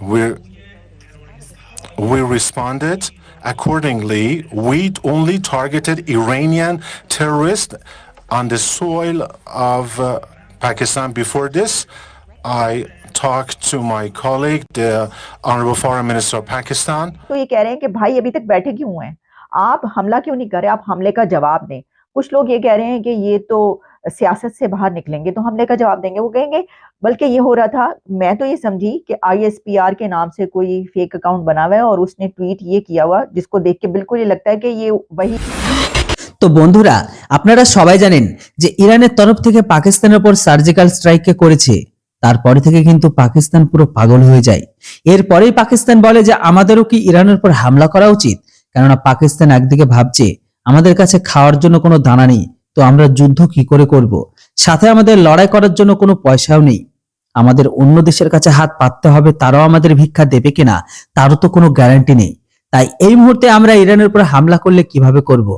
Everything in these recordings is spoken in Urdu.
We we responded. Accordingly we only targeted iranian terrorists on the soil of uh, pakistan. Before this i talk to my colleague, the honorable foreign minister of Pakistan. تو یہ کہہ رہے ہیں کہ بھائی ابھی تک بیٹھے کیوں ہیں؟ آپ حملہ کیوں نہیں کر رہے آپ حملے کا جواب دیں۔ کچھ لوگ یہ کہہ رہے ہیں کہ یہ تو سیاست سے باہر نکلیں گے تو حملے کا جواب دیں گے۔ وہ کہیں گے بلکہ یہ ہو رہا تھا میں تو یہ سمجھی کہ آئی ایس پی آر کے نام سے کوئی فیک اکاؤنٹ بنا ہوا ہے اور اس نے ٹویٹ یہ کیا ہوا جس کو دیکھ کے بالکل یہ لگتا ہے کہ یہ وہی তো বন্ধুরা আপনারা সবাই জানেন যে ইরানের তরফ থেকে তারপরে থেকে কিন্তু পাকিস্তান পুরো পাগল হয়ে যায়। এরপরেই পাকিস্তান বলে যে, আমাদেরও কি ইরানের উপর হামলা করা উচিত? কেননা পাকিস্তান একদিকে ভাবছে, আমাদের কাছে খাওয়ার জন্য কোনো দানা নেই, তো আমরা যুদ্ধ কি করে করব? সাথে আমাদের লড়াই করার জন্য কোনো পয়সাও নেই। আমাদের অন্য দেশের কাছে হাত পাততে হবে, তারাও আমাদের ভিক্ষা দেবে কিনা, তারও তো কোনো গ্যারান্টি নেই। তাই এই মুহূর্তে আমরা ইরানের উপর হামলা করলে কীভাবে করব?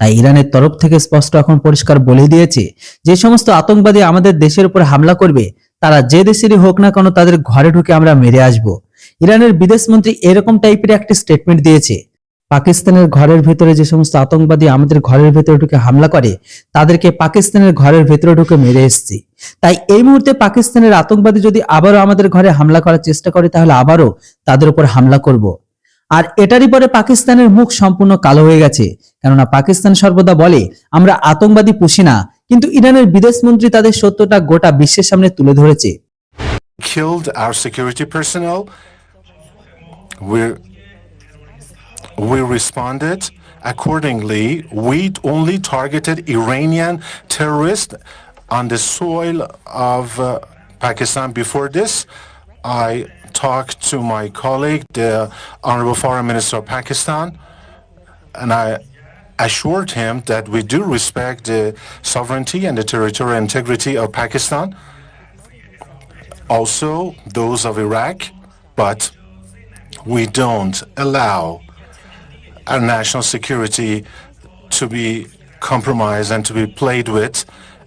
তাই ইরানের তরফ থেকে স্পষ্ট এখন পরিষ্কার বলে দিয়েছে, যে সমস্ত আতঙ্কবাদী আমাদের দেশের উপর হামলা করবে তারা যে দেশেরই হোক না কেন তাদের ঘরে ঢুকে আমরা মেরে আসব। ইরানের বিদেশ মন্ত্রী এরকম টাইপের একটি স্টেটমেন্ট দিয়েছে। পাকিস্তানের ঘরের ভেতরে যে সমস্ত আতঙ্কবাদী আমাদের ঘরের ভেতরে ঢুকে হামলা করে, তাদেরকে পাকিস্তানের ঘরের ভেতরে ঢুকে মেরে এসছি। তাই এই মুহূর্তে পাকিস্তানের আতঙ্কবাদী যদি আবারও আমাদের ঘরে হামলা করার চেষ্টা করে, তাহলে আবারও তাদের উপর হামলা করব। আর এটারই পরে পাকিস্তানের মুখ সম্পূর্ণ কালো হয়ে গেছে। কেননা পাকিস্তান সর্বদা বলে, আমরা আতঙ্কবাদী পুষি না কিন্তু ইরানের বিদেশ মন্ত্রী তাদের সত্যটা গোটা বিশ্বের সামনে তুলে ধরেছে killed our security personnel. We we responded accordingly. We only targeted Iranian terrorists on the soil of uh, Pakistan. Before this, I talked to my colleague, the Honorable Foreign Minister of Pakistan, and I assured him that we do respect the sovereignty and the territorial integrity of Pakistan also those of Iraq, but we don't allow our national security to be compromised and to be played with.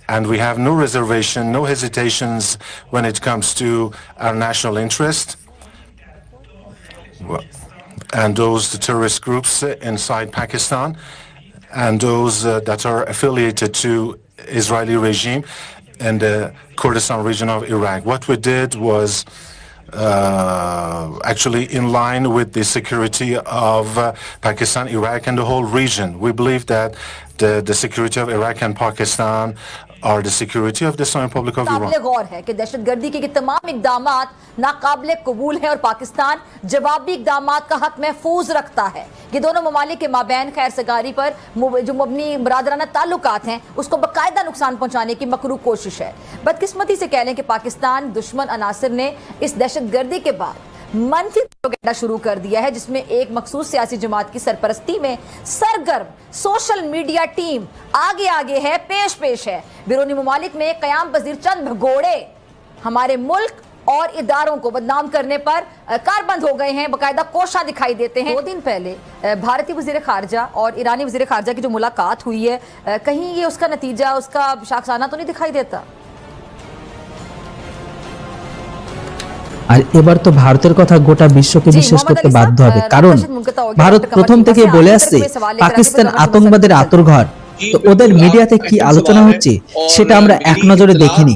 And we have no reservation, no hesitations when it comes to our national interest. And those the terrorist groups inside Pakistan and those uh, that are affiliated to Israeli regime in the Kurdistan region of Iraq. What we did was uh, actually in line with the security of uh, Pakistan, Iraq, and the whole region. We believe that the, the security of Iraq and Pakistan اور the security of the Islam public of Iran قابل غور ہے کہ دہشت گردی کے تمام اقدامات ناقابل قبول ہیں اور پاکستان جوابی اقدامات کا حق محفوظ رکھتا ہے۔ یہ دونوں ممالک کے مابین خیر سگاری پر جو مبنی برادرانہ تعلقات ہیں، اس کو باقاعدہ نقصان پہنچانے کی مکرو کوشش ہے۔ بدقسمتی سے کہہ لیں کہ پاکستان دشمن عناصر نے اس دہشت گردی کے بعد منفی پروگیڈا شروع کر دیا ہے، جس میں ایک مخصوص سیاسی جماعت کی سرپرستی میں سرگرم سوشل میڈیا ٹیم آگے آگے ہے، پیش پیش ہے۔ بیرونی ممالک میں قیام پذیر چند بھگوڑے ہمارے ملک اور اداروں کو بدنام کرنے پر کار بند ہو گئے ہیں۔ باقاعدہ کوشاں دکھائی دیتے ہیں۔ دو دن پہلے بھارتی وزیر خارجہ اور ایرانی وزیر خارجہ کی جو ملاقات ہوئی ہے کہیں یہ اس کا نتیجہ، اس کا شاخسانہ تو نہیں دکھائی دیتا؟ আর এবার তো ভারতের কথা গোটা বিশ্বকে বিশ্বাস করতে বাধ্য হবে। কারণ ভারত প্রথম থেকে বলে আসছে পাকিস্তান আতঙ্কবাদের আতরঘর। তো ওদের মিডিয়াতে কি আলোচনা হচ্ছে? সেটা আমরা এক নজরে দেখিনি।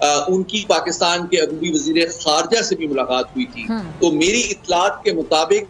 ان کی پاکستان کے عبوبی وزیر خارجہ سے بھی ملاقات ہوئی تھی۔ ہاں۔ تو میری اطلاعات کے مطابق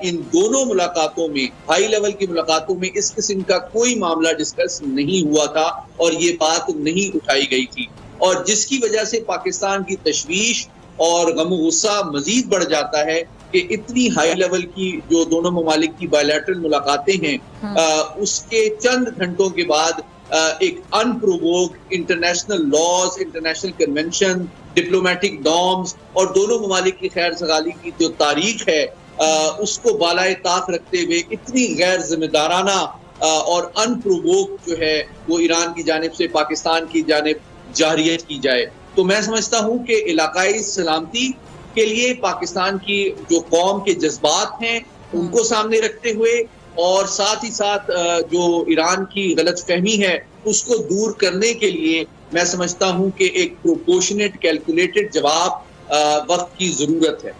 ان دونوں ملاقاتوں میں ہائی لیول کی ملاقاتوں میں اس قسم کا کوئی معاملہ ڈسکس نہیں ہوا تھا اور یہ بات نہیں اٹھائی گئی تھی۔ اور جس کی وجہ سے پاکستان کی تشویش اور غم و غصہ مزید بڑھ جاتا ہے کہ اتنی ہائی لیول کی جو دونوں ممالک کی بایلیٹرل ملاقاتیں ہیں ہاں۔ اس کے چند گھنٹوں کے بعد ایک unprovoked international laws international convention diplomatic norms اور دونوں ممالک کی خیر سگالی کی جو تاریخ ہے اس کو بالائے طاق رکھتے ہوئے اتنی غیر ذمہ دارانہ اور ان پرووک جو ہے، وہ ایران کی جانب سے، پاکستان کی جانب جاریت کی جائے۔ تو میں سمجھتا ہوں کہ علاقائی سلامتی کے لیے پاکستان کی جو قوم کے جذبات ہیں، ان کو سامنے رکھتے ہوئے اور ساتھ ہی ساتھ جو ایران کی غلط فہمی ہے اس کو دور کرنے کے لیے میں سمجھتا ہوں کہ ایک پروپورشنیٹ کیلکولیٹڈ جواب وقت کی ضرورت ہے۔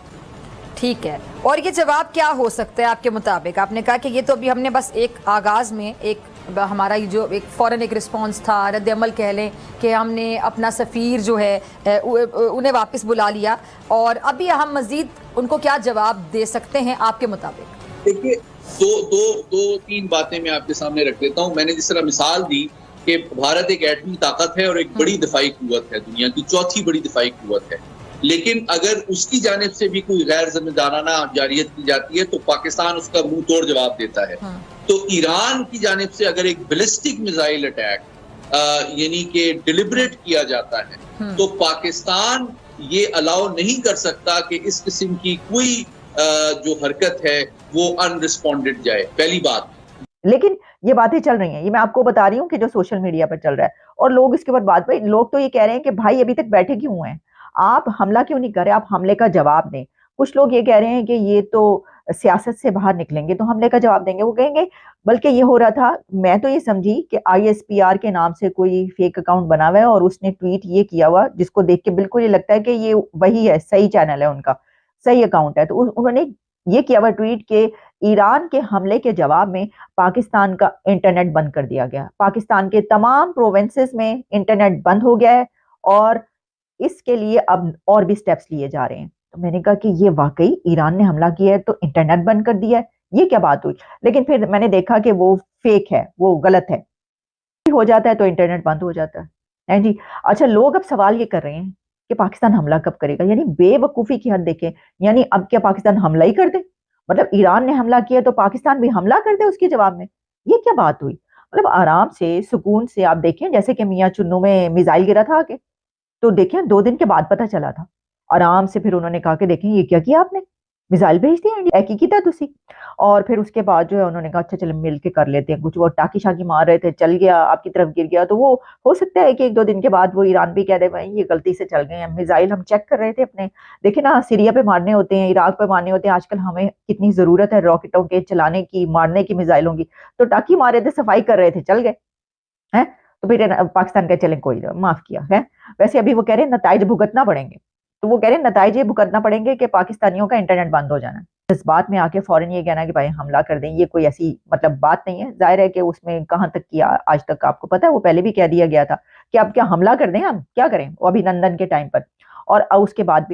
ٹھیک ہے۔ اور یہ جواب کیا ہو سکتا ہے آپ کے مطابق؟ آپ نے کہا کہ یہ تو ابھی ہم نے بس ایک آغاز میں ایک ہمارا جو ایک فوراً ایک رسپانس تھا رد عمل کہہ لیں کہ ہم نے اپنا سفیر جو ہے انہیں واپس بلا لیا۔ اور ابھی ہم مزید ان کو کیا جواب دے سکتے ہیں آپ کے مطابق؟ دیکھیے دو دو دو تین باتیں میں آپ کے سامنے رکھ دیتا ہوں. میں نے جس طرح مثال دی کہ بھارت ایک ایٹمی طاقت ہے اور ایک بڑی دفاعی قوت ہے. دنیا کی چوتھی بڑی دفاعی قوت ہے. لیکن اگر اس کی جانب سے بھی کوئی غیر ذمہ دارانہ جاریت کی جاتی ہے تو پاکستان اس کا منہ توڑ جواب دیتا ہے. تو ایران کی جانب سے اگر ایک بلسٹک میزائل اٹیک یعنی کہ ڈیلیبریٹ کیا جاتا ہے تو پاکستان یہ الاؤ نہیں کر سکتا کہ اس قسم کی کوئی جو حرکت ہے وہ ان رسپونڈڈ جائے۔ پہلی بات۔ لیکن یہ باتیں چل رہی ہیں۔ یہ میں آپ کو بتا رہی ہوں کہ جو سوشل میڈیا پر چل رہا ہے اور لوگ اس کے بعد بات بھائی لوگ تو یہ کہہ رہے ہیں کہ بھائی ابھی تک بیٹھے کیوں ہیں؟ آپ حملہ کیوں نہیں کر رہے آپ حملے کا جواب دیں۔ کچھ لوگ یہ کہہ رہے ہیں کہ یہ تو سیاست سے باہر نکلیں گے تو حملے کا جواب دیں گے۔ وہ کہیں گے، بلکہ یہ ہو رہا تھا، میں تو یہ سمجھی کہ آئی ایس پی آر کے نام سے کوئی فیک اکاؤنٹ بنا ہوا ہے اور اس نے ٹویٹ یہ کیا ہوا، جس کو دیکھ کے بالکل یہ لگتا ہے کہ یہ وہی ہے، صحیح چینل ہے ان کا، صحیح اکاؤنٹ ہے۔ تو انہوں نے یہ کیا ہوا ٹویٹ کہ ایران کے حملے کے جواب میں پاکستان کا انٹرنیٹ بند کر دیا گیا۔ پاکستان کے تمام پروونسز میں انٹرنیٹ بند ہو گیا ہے اور اس کے لیے اب اور بھی سٹیپس لیے جا رہے ہیں۔ تو میں نے کہا کہ یہ واقعی ایران نے حملہ کیا ہے تو انٹرنیٹ بند کر دیا ہے۔ یہ کیا بات ہوئی؟ لیکن پھر میں نے دیکھا کہ وہ فیک ہے، وہ غلط ہے۔ ہو جاتا ہے تو انٹرنیٹ بند ہو جاتا ہے۔ جی اچھا لوگ اب سوال یہ کر رہے ہیں کہ پاکستان حملہ کب کرے گا؟ یعنی بے وقوفی کی حد دیکھیں یعنی اب کیا پاکستان حملہ ہی کر دے؟ مطلب ایران نے حملہ کیا تو پاکستان بھی حملہ کر دے اس کے جواب میں؟ یہ کیا بات ہوئی؟ مطلب آرام سے، سکون سے آپ دیکھیں، جیسے کہ میاں چنو میں میزائل گرا تھا آگے، تو دیکھیں دو دن کے بعد پتہ چلا تھا۔ آرام سے پھر انہوں نے کہا کہ دیکھیں، یہ کیا کیا آپ نے؟ میزائل بھیج دیا ایک ہی تھا تسی اور پھر اس کے بعد جو ہے انہوں نے کہا اچھا چلے مل کے کر لیتے ہیں کچھ وہ ٹاکی شاکی مار رہے تھے چل گیا آپ کی طرف گر گیا تو وہ ہو سکتا ہے کہ ایک دو دن کے بعد وہ ایران بھی کہہ دے بھائی یہ غلطی سے چل گئے ہیں میزائل ہم چیک کر رہے تھے اپنے دیکھیں نا سیریا پہ مارنے ہوتے ہیں عراق پہ مارنے ہوتے ہیں آج کل ہمیں کتنی ضرورت ہے راکٹوں کے چلانے کی مارنے کی میزائلوں کی تو ٹاکی مارے تھے صفائی کر رہے تھے چل گئے ہیں تو پھر پاکستان کا چلیں کوئی معاف کیا ہے ویسے ابھی وہ کہہ رہے ہیں نتائج بھگتنا پڑیں گے تو وہ کہہ رہے ہیں نتائج یہ بھگتنا پڑیں گے کہ پاکستانیوں کا انٹرنیٹ بند ہو جانا اس بات میں آ کے فوراً یہ کہنا کہ بھائی حملہ کر دیں، یہ کوئی ایسی مطلب بات نہیں ہے۔ ظاہر ہے کہ اس میں کہاں تک کیا آج تک آپ کو پتا ہے، وہ پہلے بھی کہہ دیا گیا تھا کہ اب کیا حملہ کر دیں ہم؟ کیا کریں؟ وہ ابھی نندن کے ٹائم پر۔ اور اس کے بعد بھی